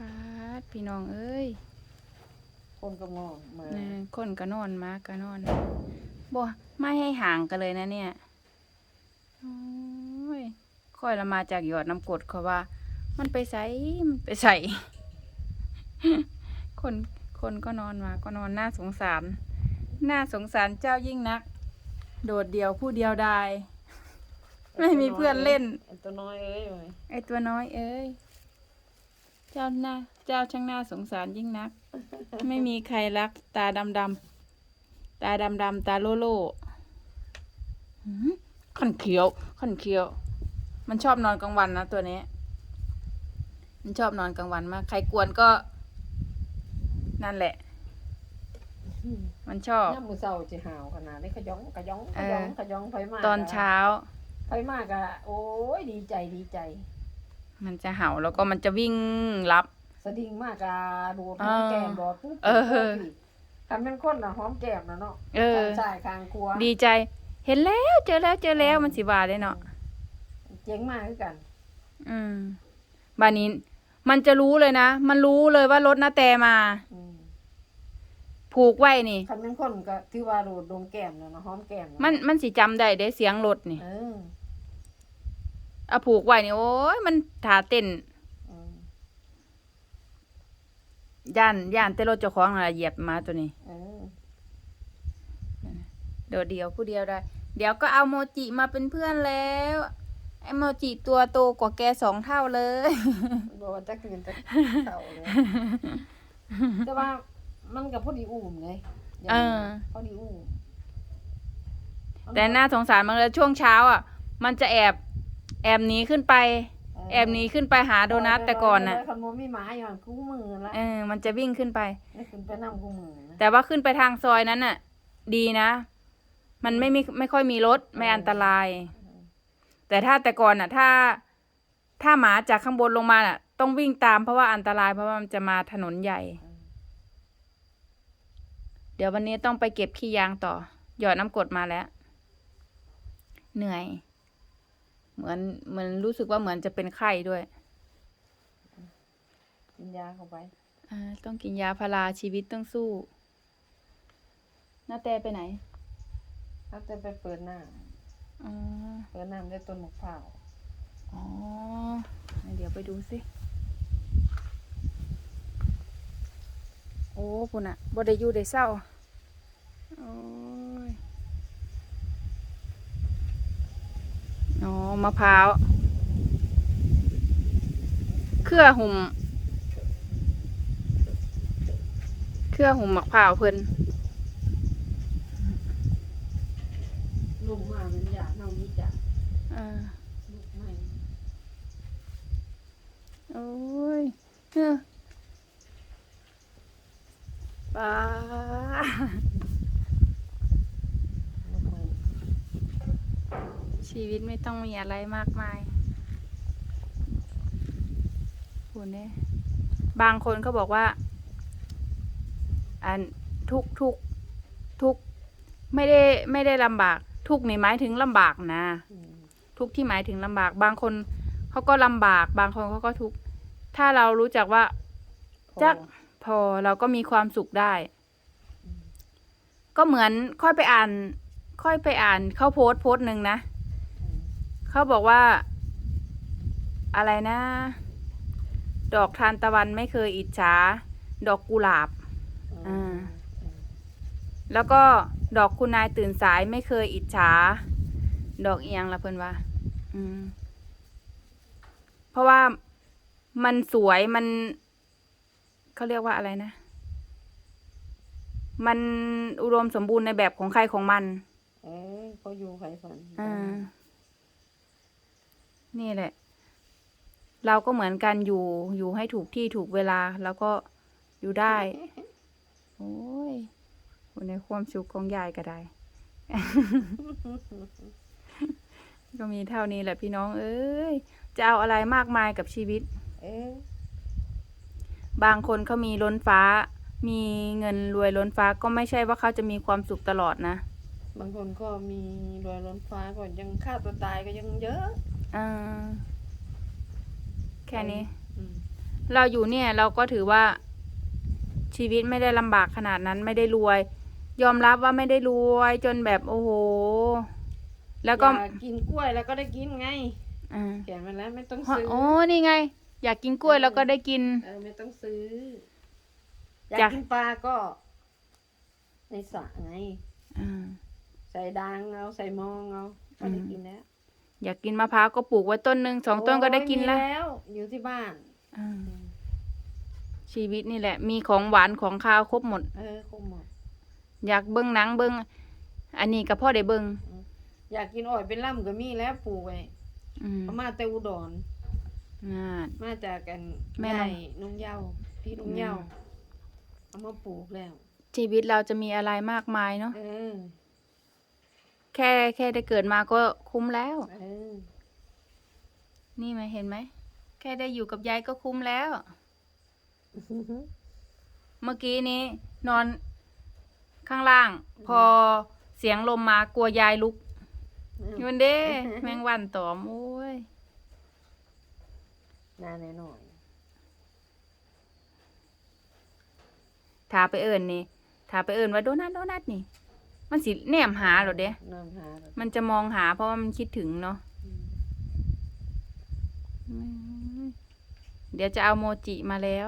ปาดพี่น้องเอ้ยคนก็งองมานะคนก็นอนมาก็นอนบ่ไม่ให้ห่างกันเลยนะเนี่ยโอ้ยค่อยละมาจากหยอดน้ำกรดเขาว่า มันไปใส่มันไปใส่ คนคนก็นอนมาก็นอนน่าสงสาร น่าสงสารเจ้ายิ่งนัก โดดเดี่ยวผู้เดียวดาย ไม่มีเพื่อนเล่น ไอ้ตัวน้อยเอ้ยเว้ยไอตัวน้อยเอ้ย เจ้าหน้าเจ้าช่างน่าสงสารยิ่งนัก ไม่มีใครรัก ตาดำดำๆตาดำดำๆตาโลโลหืมขันเขียวขันเขียว มันชอบนอนกลางวันนะตัวนี้ มันชอบนอนกลางวันมาก ใครกวนก็ นั่นแหละ มันชอบย่ามมือเศร้าจะหาวขนาดนี้ขยองขยองขยองเออขยองไฟมากตอนเช้าไฟมากอะโอ้ยดีใจดีใจ มันจะเห่าแล้วก็มันจะวิ่งรับ สะดิ่งมากอะโดดหอมแก้มโดดปุ๊บเออปุ๊บปุ๊บคันเป็นคนอะหอมแก้มนะเนาะเออ ข้างซ้ายข้างขวาดีใจ เห็นแล้วเจอแล้วเจอแล้วมันสิบาเลยเนาะเจ๋งมากคือกัน อืมบานนี้มันจะรู้เลยนะ มันรู้เลยว่ารถนาแตมา อืมผูกไว้นี่ คันเป็นคนก็ถือว่าโดดดมแก้มแล้วเนาะหอมแก้มเาะมันมันสิจำได้ได้เสียงรถนี่ เออ เอาผูกไว้นี่โอ้ยมันถาเต้นอืมย่านย่านแต่รถเจ้าของน่ะเหยียบมาตัวนี้ เออโดดเดียวผู้เดียวได้ เดี๋ยวก็เอาโมจิมาเป็นเพื่อนแล้วไอโมจิตัวโตกว่าแกสองเท่าเลย บอกว่าจะคืนจะเข่าเลยแต่ว่ามันกับพอดีอุ่มเลยอย่างเออ พอดีอุ่มแต่น่าสงสารมันเลยช่วงเช้าอะ มันจะแอบ แอบหนีขึ้นไป แอบหนีขึ้นไปหาโดนัทแต่ก่อนน่ะคันโมมีหมาอยู่หันคู่มือละเออมันจะวิ่งขึ้นไปนี่ขึ้นไปนำคู่มือนะแต่ว่าขึ้นไปทางซอยนั้นน่ะ ดีนะ มันไม่มีไม่ค่อยมีรถไม่อันตราย แต่ถ้าแต่ก่อนน่ะ ถ้า ถ้าหมาจากข้างบนลงมาน่ะ ต้องวิ่งตามเพราะว่าอันตรายเพราะว่ามันจะมาถนนใหญ่ เดี๋ยววันนี้ต้องไปเก็บขี้ยางต่อ หยอดน้ำกรดมาแล้ว เหนื่อย เหมือนเหมือนรู้สึกว่าเหมือนจะเป็นไข้ด้วยกินยาเข้าไปอ่าต้องกินยาพาราชีวิตต้องสู้น้าแต่ไปไหนถ้าจะไปเปิดหน้าอ๋อเปิดน้ำได้ต้นมะพร้าวอ๋อเดี๋ยวไปดูสิโอ้ปุ่นอะบ่ได้อยู่ได้เศร้าโอ้ย อ๋อ มะพร้าว เครือหุ่ม เครือหุ่มมะพร้าวเพิ่นลุงมาเป็นยาเน่านี้จ้ะอ่าลูกไม่โอ้ยเออป้า ลูกไม่ ชีวิตไม่ต้องมีอะไรมากมายคุณเนี่ยบางคนเขาบอกว่า อันทุกทุกทุกไม่ได้ไม่ได้ลำบาก ทุกนี่หมายถึงลำบากนะอืมทุกที่หมายถึงลำบาก บางคนเขาก็ลำบาก บางคนเขาก็ทุกข์ถ้าเรารู้จักว่าจักพอเราก็มีความสุขได้ ก็เหมือนค่อยไปอ่าน ค่อยไปอ่านเขาโพสต์โพสต์หนึ่งนะอืม เขาบอกว่า อะไรนะ ดอกทานตะวันไม่เคยอิจฉาดอกกุหลาบอ่าแล้วก็ดอกคุณนายตื่นสายไม่เคยอิจฉาดอกเอียงละเพื่อนว่า อืม เพราะว่ามันสวยมันเขาเรียกว่าอะไรนะ มันอุดมสมบูรณ์ในแบบของใครของมัน เอ้ยเขาอยู่ไผฝันอ่า นี่แหละ เราก็เหมือนกันอยู่อยู่ให้ถูกที่ถูกเวลา แล้วก็อยู่ได้ โอ้ยอยู่ในความสุขของยายก็ได้ ก็มีเท่านี้แหละพี่น้อง เอ้ย จะเอาอะไรมากมายกับชีวิต เอ้บางคนเขามีล้นฟ้า มีเงินรวยล้นฟ้าก็ไม่ใช่ว่าเขาจะมีความสุขตลอดนะ บางคนก็มีรอยล้นฟ้าก็ยังฆ่าตัวตายก็ยังเยอะ อ่าแค่นี้ อืมเราอยู่เนี่ยเราก็ถือว่าชีวิตไม่ได้ลำบากขนาดนั้นไม่ได้รวย ยอมรับว่าไม่ได้รวยจนแบบโอ้โห แล้วก็อยากินกล้วยแล้วก็ได้กินไงอ่าเขียนมาแล้วไม่ต้องเพราะซื้อโอ้นี่ไง อยากกินกล้วยแล้วก็ได้กิน เออไม่ต้องซื้อ อยาอยากกกินปลาก็ ในสระไง อ่า ใส่ดางเอาใส่มองเอาก็ได้กินแล้ว อยากกินมะพร้าวก็ปลูกไว้ต้นหนึ่งสองต้นก็ได้กินโอ้ยแล้วมีแล้ว อยู่ที่บ้านอ่าชีวิตนี่แหละ มีของหวานของข้าวครบหมด เออคงหมด อยากเบิ้งหนังเบิ้งอันนี้ก็พ่อได้เบิ้งอยากกินอ้อยเป็นล่ำก็มีแล้วปลูกไว้อืมเอามาแต่อุดรงานมาจากกันแม่ใหน้ญ่องนุ่งเหย้าพี่นุ่งเหย้าอืมเอามาปลูกแล้ว ชีวิตเราจะมีอะไรมากมายเนาะ เออ แค่แค่ได้เกิดมาก็คุ้มแล้ว เออนี่ไหมเห็นไหม แค่ได้อยู่กับยายก็คุ้มแล้ว เมื่อกี้นี้ นอนข้างล่าง พอเสียงลมมากลัวยายลุกอยันเด้แมงวันตอมโอ้ยน่าแน่นอนถ้าไปเอิญนี่ถ้าไปเอิญว่าโดนัทโดนัทนี่ มันสิแนมหาเหรอเด้เริ่มหาแล้วมันจะมองหาเพราะว่ามันคิดถึงเนาะ อืมเดี๋ยวจะเอาโมจิมาแล้ว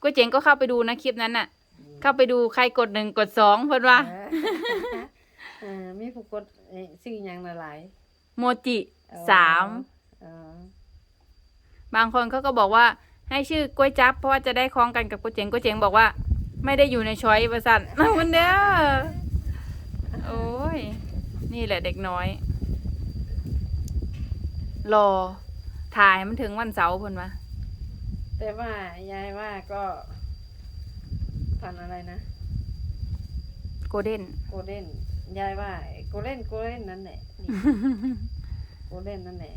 ก๋วยเจ๋งก็เข้าไปดูนะคลิปนั้นน่ะ เข้าไปดูใครกดหนึ่งกดสองเพิ่นว่า เออเออมีผู้กดเอ่อซื้อหยังหลายโมจิๆเออสามเออบางคนเขาก็บอกว่าให้ชื่อกล้วยจับเพราะว่าจะได้คล้องกันกับก๋วยเจ๋งก๋วยเจ๋งบอกว่า ไม่ได้อยู่ในช้อยประสันมันเด้อโอ้ย นี่แหละเด็กน้อย รอ ถ่ายมันถึงวันเสาร์เพิ่นวะแต่ว่ายายว่าก็พันธุ์อะไรนะโกลเด้นโกลเด้นยายว่าโกลเด้นโกลเด้นนั่นแหละนี่โกลเด้นนั่นแหละ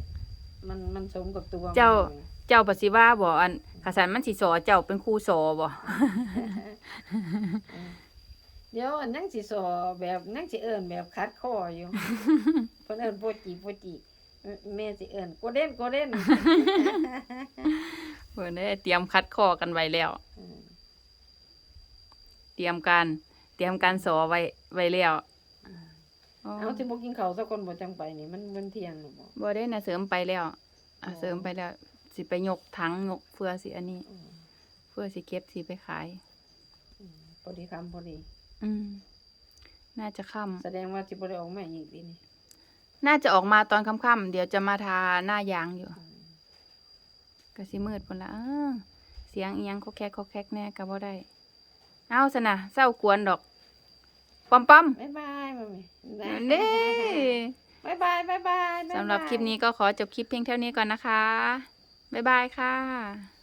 มันมันสมกับตัวมันเจ้าอยู่เจ้าปฏิว่าบ่อันขสันมันสิสอเจ้าเป็นครูสอบ่ เดี๋ยวอันนั่งสิสอแบบนั่งสิเอิ้นแบบคัดคออยู่เพิ่นเอิ้นโปจิโปจิแม่สิเอิ้นโกลเด้นโกลเด้นเพิ่นได้เตรียมคัดคอกันไว้แล้วอืมเตรียมการ เตรียมการสอไว้ไว้แล้วอ๋อเอาสิบ่กินข้าวสักคนบ่จังไปนี่มันมันเที่ยงหรือบ่บ่ได้นะเสริมไปแล้วอะอ๋อเสริมไปแล้ว สิไปยกถังยกเฟือสิอันนี้อืมเฟือสิเก็บสิไปขาย อืมพอดีคำพอดี อืม น่าจะค่ำแสดงว่าสิบ่ได้ออกมาอีกดีนี่น่าจะออกมาตอนค่ำๆเดี๋ยวจะมาทาหน้ายางอยู่ก็สิมืดพุ่นละอ้าเสียงอีหยังเขาแคกเขาแคกแน่ก็บ่ได้ เอาซะนะเศร้ากวนดอกปอมปอมบ๊ายบายมาแม่เด้บ๊ายบายบ๊ายบายบ๊ายบายสำหรับคลิปนี้ก็ขอจบคลิปเพียงเท่านี้ก่อนนะคะ บ๊ายบายค่ะ